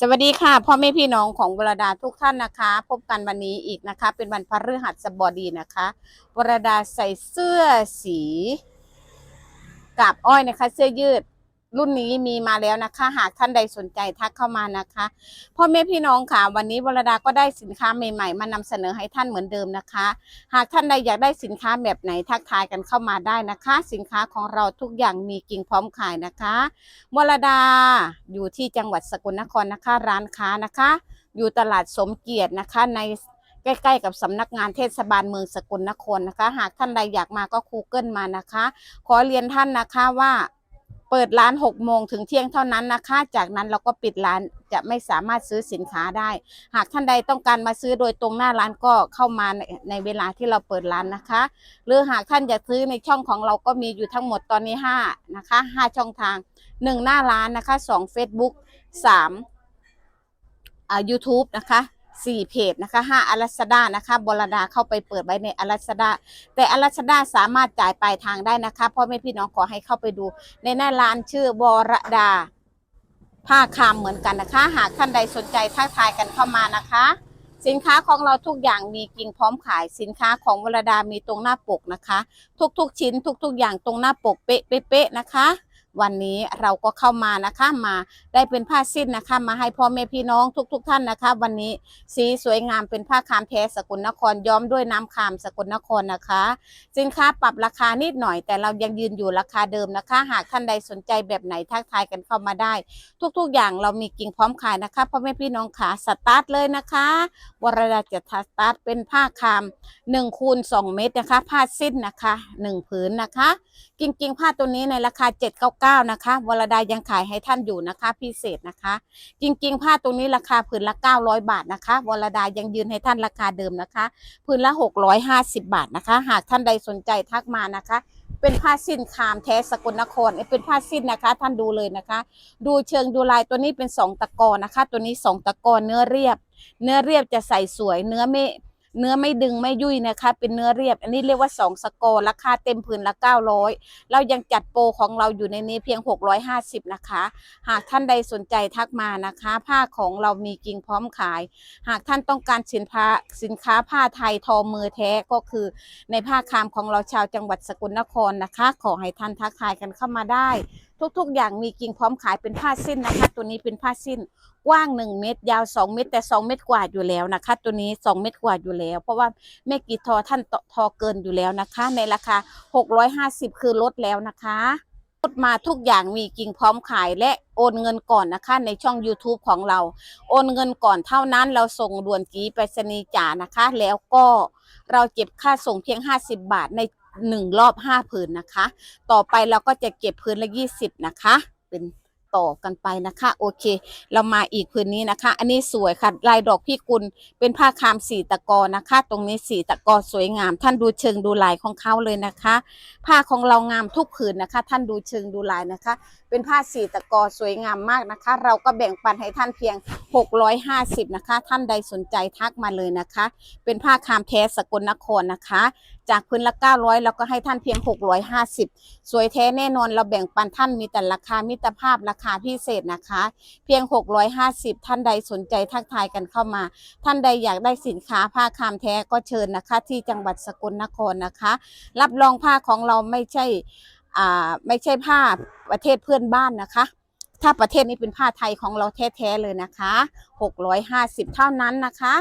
สวัสดีค่ะพ่อแม่พี่น้องของวรดาทุกท่านนะคะ พบกันวันนี้อีกนะคะ เป็นวันพฤหัสบดีนะคะวรดาใส่เสื้อสีกับอ้อยนะคะ เสื้อยืด รุ่นนี้มีมาแล้วนะคะ หากท่านใดสนใจทักเข้ามานะคะพ่อแม่พี่น้องค่ะ วันนี้วรดาก็ได้สินค้าใหม่ๆ มานำเสนอให้ท่านเหมือนเดิมนะคะ หากท่านใดอยากได้สินค้าแบบไหนทักทายกันเข้ามาได้นะคะ สินค้าของเราทุกอย่างมีกิ่งพร้อมขายนะคะวรดาอยู่ที่จังหวัดสกลนครนะคะ ร้านค้านะคะ อยู่ตลาดสมเกียรตินะคะในใกล้ๆกับสำนักงานเทศบาลเมืองสกลนครนะคะ หากท่านใดอยากมาก็คูเกิลมานะคะ ขอเรียนท่านนะคะว่า เปิดร้าน6โมงถึงเที่ยงเท่านั้นนะคะ จากนั้นเราก็ปิดร้านจะไม่สามารถซื้อสินค้าได้ หากท่านใดต้องการมาซื้อโดยตรงหน้าร้านก็เข้ามาในในเวลาที่เราเปิดร้านนะคะ หรือหากท่านอยากซื้อในช่องของเราก็มีอยู่ทั้งหมดตอนนี้5นะคะ5ช่องทางหนึ่งหน้าร้านนะคะสอง Facebook สามอ่า YouTube นะคะ สี่เพจนะคะห้าอลัสดานะคะบรดาเข้าไปเปิดไว้ในอลัสดาแต่อลัสดาสามารถจ่ายปลายทางได้นะคะพ่อแม่พี่น้องขอให้เข้าไปดู ในหน้าร้านชื่อวรดาผ้าคามเหมือนกันนะคะ หากท่านใดสนใจทักทายกันเข้ามานะคะ สินค้าของเราทุกอย่างมีกิ่งพร้อมขายสินค้าของวรดามีตรงหน้าปกนะคะ ทุกๆชิ้นทุก ๆ อย่างตรงหน้าปกเป๊ะๆนะคะ วันนี้เราก็เข้ามานะคะมาได้เป็นผ้าสิ้นนะคะ มาให้พ่อแม่พี่น้องทุกๆท่านนะคะ วันนี้สีสวยงามเป็นผ้าคามแท้สกลนครย้อมด้วยน้ำคามสกลนครนะคะ สินค้าปรับราคานิดหน่อย แต่เรายังยืนอยู่ราคาเดิมนะคะ หากท่านใดสนใจแบบไหนทักทายกันเข้ามาได้ ทุกๆ อย่างเรามีกิ่งพร้อมขายนะคะพ่อแม่พี่น้องขาสตาร์ทเลยนะคะวรดาจะสตาร์ทเป็นผ้าคาม1คูณ2เมตรนะคะ ผ้าสิ้นนะคะ1ผืนนะคะ จริง ๆ ผ้าตัวนี้ในราคา 799 นะคะวรดายังขายให้ท่านอยู่นะคะ พิเศษนะคะ จริง ๆ ผ้าตัวนี้ราคาผืนละ 900 บาทนะคะวรดายังยืนให้ท่านราคาเดิมนะคะผืนละ 650 บาทนะคะ หากท่านใดสนใจทักมานะคะเป็นผ้าสิ้นคามแท้สกลนครเป็นผ้าสิ้นนะคะ ท่านดูเลยนะคะ ดูเชิงดูลายตัวนี้เป็นสองตะกอนะคะ ตัวนี้สองตะกอเนื้อเรียบ เนื้อเรียบจะใส่สวยเนื้อไม่ เนื้อไม่ดึงไม่ยุ่ยนะคะ เป็นเนื้อเรียบ อันนี้เรียกว่าสองสกอร์ราคาเต็มผืนละ 900 เรายังจัดโปรของเราอยู่ในนี้เพียง 650 นะคะ หากท่านใดสนใจทักมานะคะ ผ้าของเรามีกิ่งพร้อมขาย หากท่านต้องการสินค้าสินค้าผ้าไทยทอมือแท้ก็คือในผ้าคามของเราชาวจังหวัดสกลนครนะคะ ขอให้ท่านทักทายกันเข้ามาได้ ทุกๆ อย่างมีกิ่งพร้อมขายเป็นผ้าสิ้นนะคะ ตัวนี้เป็นผ้าสิ้นกว้าง 1 เมตร ยาว 2 เมตร แต่ 2 เมตรกว่าอยู่แล้วนะคะ ตัวนี้ 2 เมตรกว่าอยู่แล้ว เพราะว่าแม่กีทอท่านทอเกินอยู่แล้วนะคะ ในราคา 650 คือลดแล้วนะคะลดมาทุกอย่างมีกิ่งพร้อมขายและโอนเงินก่อนนะคะ ในช่อง YouTube ของเรา โอนเงินก่อนเท่านั้นเราส่งด่วนจีไปรษณีย์จ่านะคะ แล้วก็เราเก็บค่าส่งเพียง 50 บาทใน หนึ่งรอบ5ผืนนะคะ ต่อไปเราก็จะเก็บพื้นละ20นะคะ เป็นต่อกันไปนะคะ โอเค เรามาอีกพื้นนี้นะคะ อันนี้สวยค่ะ ลายดอกพี่กุลเป็นผ้าคามสีตะกอนะคะ ตรงนี้สีตะกอสวยงาม ท่านดูเชิงดูลายของเขาเลยนะคะ ผ้าของเรางามทุกผืนนะคะ ท่านดูเชิงดูลายนะคะ เป็นผ้าสีตะกอสวยงามมากนะคะ เราก็แบ่งปันให้ท่านเพียง 650 นะคะ ท่านใดสนใจทักมาเลยนะคะ เป็นผ้าคามแท้สกลนครนะคะจากพื้นละ900เราก็ให้ท่านเพียง 650 สวยแท้แน่นอนเราแบ่งปันท่านมีแต่ราคามิตรภาพราคาพิเศษนะคะ เพียง 650 ท่านใดสนใจทักทายกันเข้ามา ท่านใดอยากได้สินค้าผ้าคามแท้ก็เชิญนะคะ ที่จังหวัดสกลนครนะคะ รับรองผ้าของเราไม่ใช่อ่าไม่ใช่ผ้าประเทศเพื่อนบ้านนะคะถ้าประเทศนี้เป็นผ้าไทยของเราแท้ ๆ เลยนะคะ 650 เท่านั้นนะคะ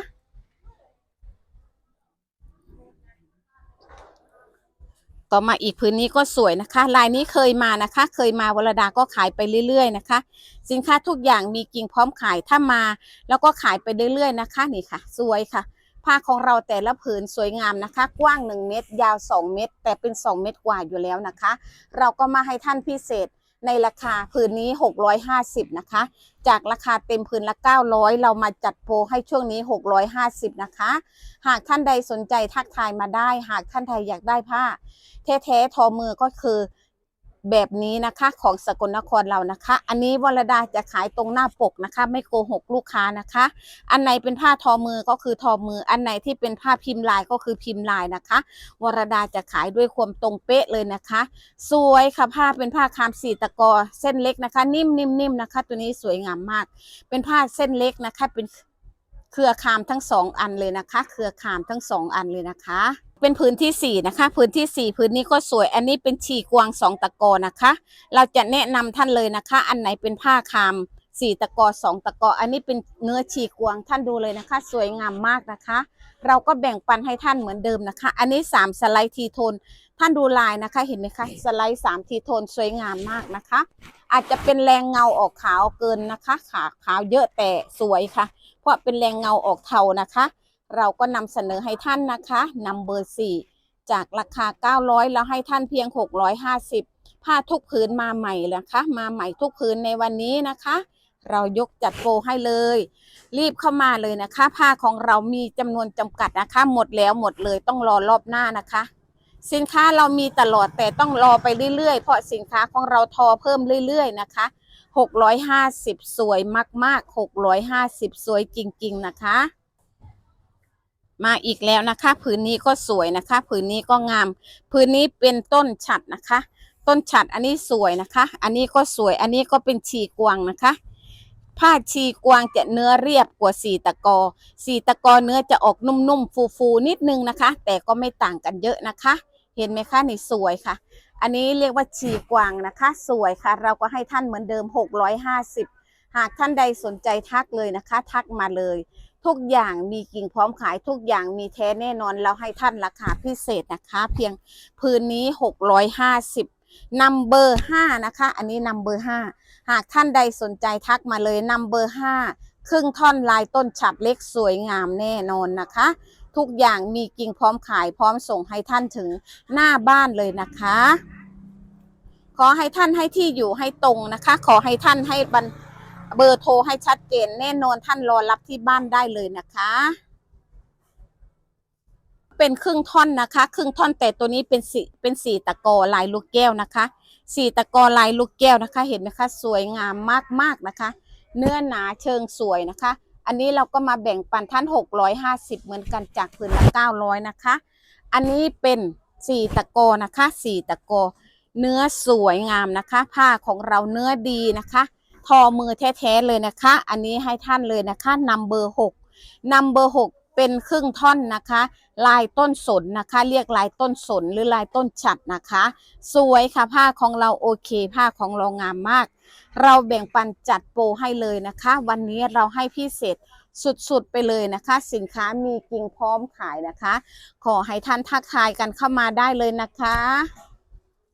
ต่อมาอีกพื้นนี้ก็สวยนะคะ ลายนี้เคยมานะคะ เคยมาวรดาก็ขายไปเรื่อย ๆ นะคะ สินค้าทุกอย่างมีกิ่งพร้อมขายถ้ามา แล้วก็ขายไปเรื่อย ๆ นะคะนี่ค่ะ สวยค่ะผ้าของเราแต่ละผืนสวยงามนะคะ กว้าง 1 เมตร ยาว 2 เมตร แต่เป็น 2 เมตรกว่าอยู่แล้วนะคะ เราก็มาให้ท่านพิเศษ ในราคาพื้นนี้ 650 นะคะ จากราคาเต็มพื้นละ 900 เรามาจัดโปรให้ช่วงนี้ 650 นะคะ หากท่านใดสนใจทักทายมาได้ หากท่านใดอยากได้ผ้า แท้ๆทอมือก็คือ แบบนี้นะคะของสกลนครเรานะคะ อันนี้วรดาจะขายตรงหน้าปกนะคะ ไม่โกหกลูกค้านะคะ อันไหนเป็นผ้าทอมือก็คือทอมือ อันไหนที่เป็นผ้าพิมพ์ลายก็คือพิมพ์ลายนะคะ วรดาจะขายด้วยความตรงเป๊ะเลยนะคะ สวยค่ะผ้าเป็นผ้าคามสีตะกอเส้นเล็กนะคะ นิ่มๆๆนะคะ ตัวนี้สวยงามมาก เป็นผ้าเส้นเล็กนะคะเป็น เครือคามทั้งสองอันเลยนะคะ เครือคามทั้งสองอันเลยนะคะ เป็นพื้นที่สี่นะคะ พื้นที่สี่พื้นนี้ก็สวย อันนี้เป็นฉีกวางสองตะกอนะคะ เราจะแนะนำท่านเลยนะคะ อันไหนเป็นผ้าคามสี่ตะกอสองตะกออันนี้เป็นเนื้อฉีกวางท่านดูเลยนะคะ สวยงามมากนะคะ เราก็แบ่งปันให้ท่านเหมือนเดิมนะคะ อันนี้สามสไลด์ทีโทน ท่านดูลายนะคะเห็นไหมคะสไลด์สามทีโทนสวยงามมากนะคะ อาจจะเป็นแรงเงาออกขาวเกินนะคะ ขาขาวเยอะแต่สวยค่ะ เพราะเป็นแรงเงาออกเทานะคะ เราก็นำเสนอให้ท่านนะคะนำเบอร์สี่จากราคา 900 แล้วให้ท่านเพียง 650 ผ้าทุกผืนมาใหม่เลยนะคะ มาใหม่ทุกผืนในวันนี้นะคะ เรายกจัดโปรให้เลย รีบเข้ามาเลยนะคะ ผ้าของเรามีจำนวนจำกัดนะคะ หมดแล้วหมดเลยต้องรอรอบหน้านะคะ สินค้าเรามีตลอดแต่ต้องรอไปเรื่อยๆ เพราะสินค้าของเราทอเพิ่มเรื่อย ๆ นะคะ 650 สวยมาก ๆ 650 สวยจริง ๆ นะคะ มาอีกแล้วนะคะ ผืนนี้ก็สวยนะคะ ผืนนี้ก็งาม ผืนนี้เป็นต้นฉัดนะคะ ต้นฉัดอันนี้สวยนะคะ อันนี้ก็สวยอันนี้ก็เป็นชีกวางนะคะ ผ้าชีกวางจะเนื้อเรียบกว่าสีตะกอสีตะกอเนื้อจะออกนุ่มๆฟูๆนิดนึงนะคะ แต่ก็ไม่ต่างกันเยอะนะคะ เห็นไหมคะนี่สวยค่ะ อันนี้เรียกว่าชีกวางนะคะ สวยค่ะ เราก็ให้ท่านเหมือนเดิม 650 หากท่านใดสนใจทักเลยนะคะ ทักมาเลย ทุกอย่างมีกิ่งพร้อมขายทุกอย่างมีแท้แน่นอน เราให้ท่านราคาพิเศษนะคะ เพียงพื้นนี้ 650นัมเบอร์5นะคะ อันนี้นัมเบอร์5หากท่านใดสนใจทักมาเลยนัมเบอร์5ครึ่งท่อนลายต้นฉับเล็กสวยงามแน่นอนนะคะ ทุกอย่างมีกิ่งพร้อมขายพร้อมส่งให้ท่านถึงหน้าบ้านเลยนะคะ ขอให้ท่านให้ที่อยู่ให้ตรงนะคะ ขอให้ท่านให้บันเบอร์โทรให้ชัดเจนแน่นอนท่านรอรับที่บ้านได้เลยนะคะ เป็นครึ่งท่อนนะคะ ครึ่งท่อนแต่ตัวนี้เป็นสีเป็นสีตะกอลายลูกแก้วนะคะสีตะกอลายลูกแก้วนะคะ เห็นไหมคะ สวยงามมากๆนะคะ เนื้อหนาเชิงสวยนะคะ อันนี้เราก็มาแบ่งปันท่าน 650 เหมือนกันจากผืนละ 900 นะคะ อันนี้เป็นสีตะโกนะคะสีตะโก เนื้อสวยงามนะคะ ผ้าของเราเนื้อดีนะคะ ทอมือแท้ๆเลยนะคะ อันนี้ให้ท่านเลยนะคะนัมเบอร์หกนัมเบอร์หกเป็นครึ่งท่อนนะคะ ลายต้นสนนะคะ เรียกลายต้นสนหรือลายต้นฉัดนะคะ สวยค่ะผ้าของเราโอเค ผ้าของเรางามมาก เราแบ่งปันจัดโปรให้เลยนะคะ วันนี้เราให้พิเศษสุดๆไปเลยนะคะ สินค้ามีกิ่งพร้อมขายนะคะ ขอให้ท่านทักทายกันเข้ามาได้เลยนะคะ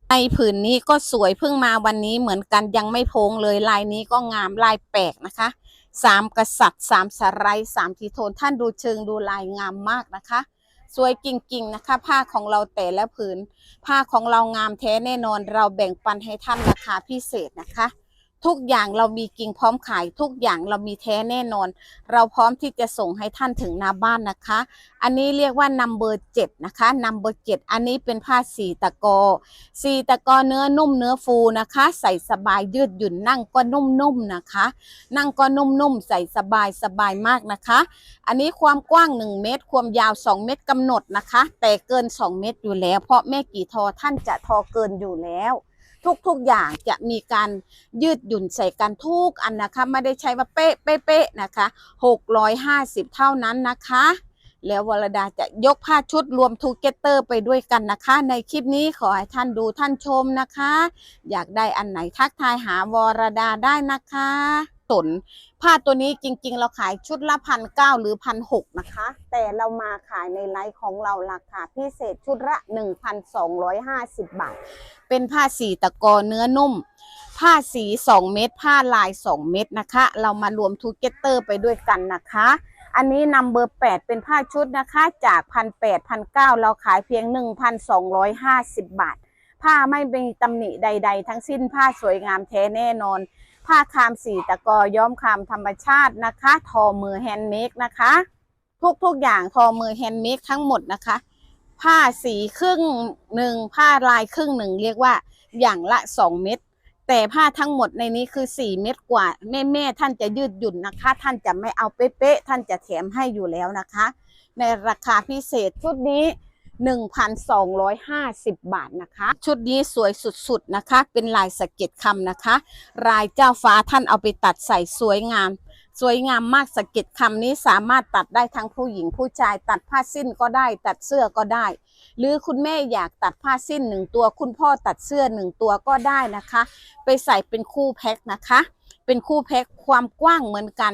ในผืนนี้ก็สวยเพิ่งมาวันนี้เหมือนกันยังไม่พงเลยลายนี้ก็งามลายแปลกนะคะสามกษัตริย์สามสไลด์สามทีโทนท่านดูเชิงดูลายงามมากนะคะ สวยจริงๆนะคะ ผ้าของเราแต่ละผืน ผ้าของเรางามแท้แน่นอนเราแบ่งปันให้ท่านราคาพิเศษนะคะ ทุกอย่างเรามีกิ่งพร้อมขาย ทุกอย่างเรามีแท้แน่นอน เราพร้อมที่จะส่งให้ท่านถึงหน้าบ้านนะคะ อันนี้เรียกว่านัมเบอร์เจ็ดนะคะนัมเบอร์เจ็ดอันนี้เป็นผ้าสีตะกอสีตะกอเนื้อนุ่มเนื้อฟูนะคะ ใส่สบายยืดหยุ่นนั่งก็นุ่มๆนะคะ นั่งก็นุ่มๆใส่สบายสบายมากนะคะ อันนี้ความกว้าง 1 เมตร ความยาว 2 เมตรกำหนดนะคะ แต่เกิน 2 เมตรอยู่แล้ว เพราะแม่กี่ทอท่านจะทอเกินอยู่แล้ว ทุกๆอย่างจะมีการยืดหยุ่นใส่กันทุกอันนะคะ ไม่ได้ใช้ว่าเป๊ะเป๊ะเป๊ะนะคะ 650 เท่านั้นนะคะ แล้ววรดาจะยกผ้าชุดรวมทูเกเตอร์ไปด้วยกันนะคะ ในคลิปนี้ขอให้ท่านดูท่านชมนะคะ อยากได้อันไหนทักทายหาวรดาได้นะคะ สนผ้าตัวนี้จริงๆ เราขายชุดละพันเก้าหรือพันหกนะคะ แต่เรามาขายในไลฟ์ของเราราคาพิเศษชุดละ 1,250 บาท เป็นผ้าสีตะกอเนื้อนุ่ม ผ้าสี 2 เม็ดผ้าลาย 2 เม็ดนะคะ เรามารวมทูเกเตอร์ไปด้วยกันนะคะอันนี้นัมเบอร์8เป็นผ้าชุดนะคะ จากพันแปดพันเก้าเราขายเพียง1,250บาท ผ้าไม่มีตำหนิใด ๆ ทั้งสิ้นผ้าสวยงามแท้แน่นอน ผ้าคามสีตะกอย้อมคามธรรมชาตินะคะ ทอมือแฮนด์เมดนะคะ ทุกๆอย่างทอมือแฮนด์เมดทั้งหมดนะคะ ผ้าสีครึ่งหนึ่งผ้าลายครึ่งหนึ่งเรียกว่าอย่างละ2เม็ดแต่ผ้าทั้งหมดในนี้คือ4เม็ดกว่าแม่แม่ท่านจะยืดหยุ่นนะคะ ท่านจะไม่เอาเป๊ะๆท่านจะแถมให้อยู่แล้วนะคะ ในราคาพิเศษชุดนี้ 1,250 บาทนะคะ ชุดนี้สวยสุดๆนะคะ เป็นลายสะเก็ดคำนะคะ ลายเจ้าฟ้าท่านเอาไปตัดใส่สวยงาม สวยงามมากสะเก็ดคำนี้สามารถตัดได้ทั้งผู้หญิงผู้ชาย ตัดผ้าสิ้นก็ได้ ตัดเสื้อก็ได้ หรือคุณแม่อยากตัดผ้าสิ้นหนึ่งตัว คุณพ่อตัดเสื้อหนึ่งตัวก็ได้นะคะ ไปใส่เป็นคู่แพ็คนะคะ เป็นคู่แพ็คความกว้างเหมือนกัน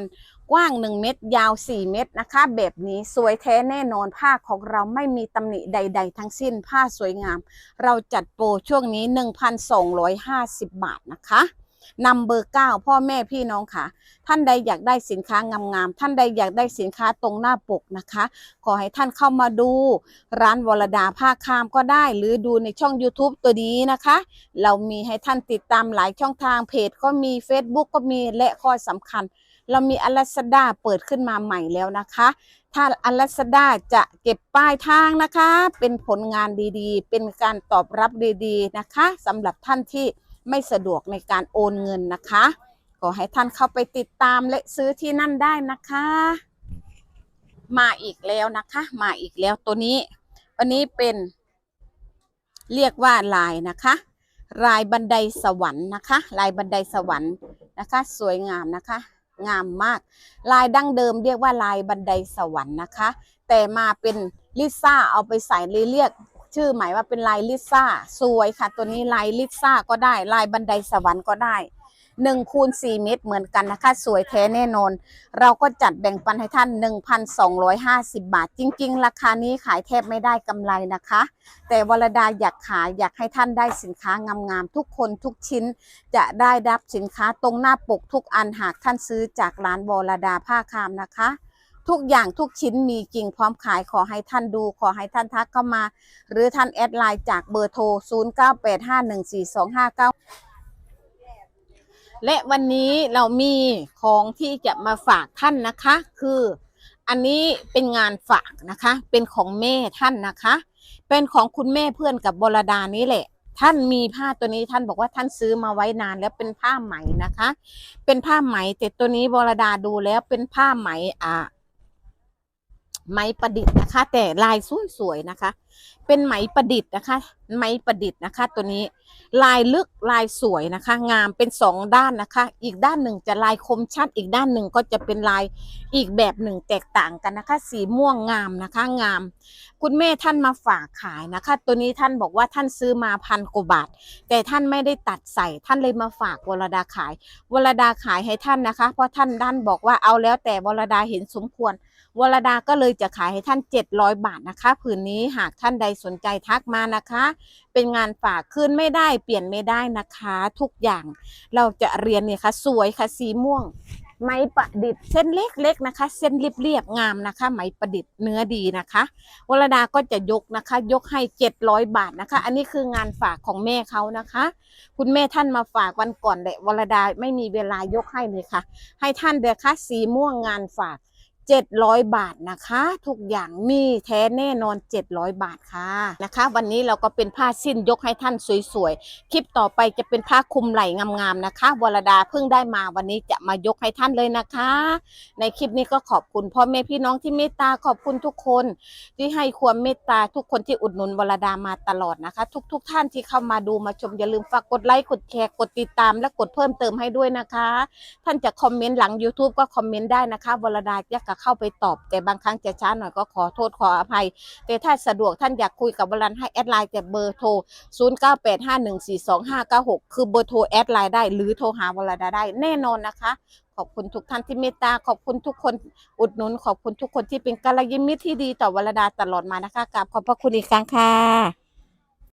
กว้าง 1 เมตร ยาว 4 เมตรนะคะ แบบนี้สวยแท้แน่นอนผ้าของเราไม่มีตำหนิใด ๆ ทั้งสิ้นผ้าสวยงาม เราจัดโปรช่วงนี้ 1,250 บาทนะคะนำเบอร์9พ่อแม่พี่น้องค่ะ ท่านใดอยากได้สินค้างามๆท่านใดอยากได้สินค้าตรงหน้าปกนะคะ ขอให้ท่านเข้ามาดู ร้านวรดาผ้าคามก็ได้ หรือดูในช่อง YouTube ตัวนี้นะคะ เรามีให้ท่านติดตามหลายช่องทางเพจก็มี Facebook ก็มีและข้อสำคัญ เรามีอลาสดาเปิดขึ้นมาใหม่แล้วนะคะ ถ้าอลาสดาจะเก็บป้ายทางนะคะ เป็นผลงานดีๆ เป็นการตอบรับดีๆนะคะสำหรับท่านที่ไม่สะดวกในการโอนเงินนะคะ ขอให้ท่านเข้าไปติดตามและซื้อที่นั่นได้นะคะ มาอีกแล้วนะคะ มาอีกแล้วตัวนี้ วันนี้เป็นเรียกว่าลายนะคะลายบันไดสวรรค์นะคะ ลายบันไดสวรรค์นะคะ สวยงามนะคะ งามมาก ลายดั้งเดิมเรียกว่าลายบันไดสวรรค์นะคะ แต่มาเป็นลิซ่าเอาไปใส่เลยเรียก ชื่อหมายว่าเป็นลายลิซ่าสวยค่ะ ตัวนี้ลายลิซ่าก็ได้ ลายบันไดสวรรค์ก็ได้ หนึ่งคูณสี่เมตรเหมือนกันนะคะ สวยแท้แน่นอน เราก็จัดแบ่งปันให้ท่าน 1,250 บาท จริง ๆ ราคานี้ขายแทบไม่ได้กำไรนะคะ แต่วรดาอยากขายอยากให้ท่านได้สินค้างามๆทุกคนทุกชิ้นจะได้รับสินค้าตรงหน้าปกทุกอันหากท่านซื้อจากร้านวรดาผ้าคามนะคะทุกอย่างทุกชิ้นมีจริงพร้อมขายขอให้ท่านดู ขอให้ท่านทักเข้ามา หรือท่านแอดไลน์จากเบอร์โทร 0985142599 และวันนี้เรามีของที่จะมาฝากท่านนะคะ คืออันนี้เป็นงานฝากนะคะ เป็นของแม่ท่านนะคะ เป็นของคุณแม่เพื่อนกับบรดานี้แหละ ท่านมีผ้าตัวนี้ท่านบอกว่าท่านซื้อมาไว้นานแล้วเป็นผ้าไหมนะคะ เป็นผ้าไหมแต่ตัวนี้บรดาดูแล้วเป็นผ้าไหมอ่า ไหมประดิษฐ์นะคะ แต่ลายสวยๆนะคะ เป็นไหมประดิษฐ์นะคะ ไหมประดิษฐ์นะคะ ตัวนี้ ลายลึกลายสวยนะคะ งามเป็นสองด้านนะคะ อีกด้านหนึ่งจะลายคมชัด อีกด้านหนึ่งก็จะเป็นลายอีกแบบหนึ่งแตกต่างกันนะคะ สีม่วงงามนะคะ งาม คุณแม่ท่านมาฝากขายนะคะ ตัวนี้ท่านบอกว่าท่านซื้อมาพันกว่าบาท แต่ท่านไม่ได้ตัดใส่ท่านเลยมาฝากวรดาขายวรดาขายให้ท่านนะคะ เพราะท่านด้านบอกว่าเอาแล้วแต่วรดาเห็นสมควร วรดาก็เลยจะขายให้ท่าน 700 บาทนะคะ ผืนนี้หากท่านใดสนใจทักมานะคะ เป็นงานฝากคืนไม่ได้เปลี่ยนไม่ได้นะคะ ทุกอย่างเราจะเรียนเนี่ยค่ะสวยค่ะสีม่วงไหมประดิษฐ์เส้นเล็กๆนะคะ เส้นเรียบๆงามนะคะไหมประดิษฐ์เนื้อดีนะคะ วรดาก็จะยกนะคะ ยกให้ 700 บาทนะคะ อันนี้คืองานฝากของแม่เขานะคะ คุณแม่ท่านมาฝากวันก่อนแหละวรดาไม่มีเวลายกให้เลยค่ะ ให้ท่านเดอค่ะสีม่วงงานฝาก 700บาทนะคะ ทุกอย่างมีแท้แน่นอน700บาทค่ะนะคะ วันนี้เราก็เป็นผ้าสิ้นยกให้ท่านสวยๆคลิปต่อไปจะเป็นผ้าคลุมไหล่งามๆนะคะวรดาเพิ่งได้มาวันนี้จะมายกให้ท่านเลยนะคะ ในคลิปนี้ก็ขอบคุณพ่อแม่พี่น้องที่เมตตาขอบคุณทุกคน ที่ให้ความเมตตาทุกคนที่อุดหนุนวรดามาตลอดนะคะ ทุกๆทท่านที่เข้ามาดูมาชมอย่าลืมฝากกดไลค์กดแชร์กดติดตาม และกดเพิ่มเติมให้ด้วยนะคะ ท่านจะคอมเมนต์หลัง YouTube ก็คอมเมนต์ได้นะคะวรดาจะเข้าไปตอบ แต่บางครั้งจะช้าหน่อยก็ขอโทษขออภัย แต่ถ้าสะดวกท่านอยากคุยกับวรดาให้แอดไลน์แต่เบอร์โทร 0985142596 คือเบอร์โทรแอดไลน์ได้ หรือโทรหาวรดาได้แน่นอนนะคะ ขอบคุณทุกท่านที่เมตตาขอบคุณทุกคนอุดหนุน ขอบคุณทุกคนที่เป็นกัลยาณมิตรที่ดีต่อวรดาตลอดมานะคะกราบขอบพระคุณอีกครั้งค่ะ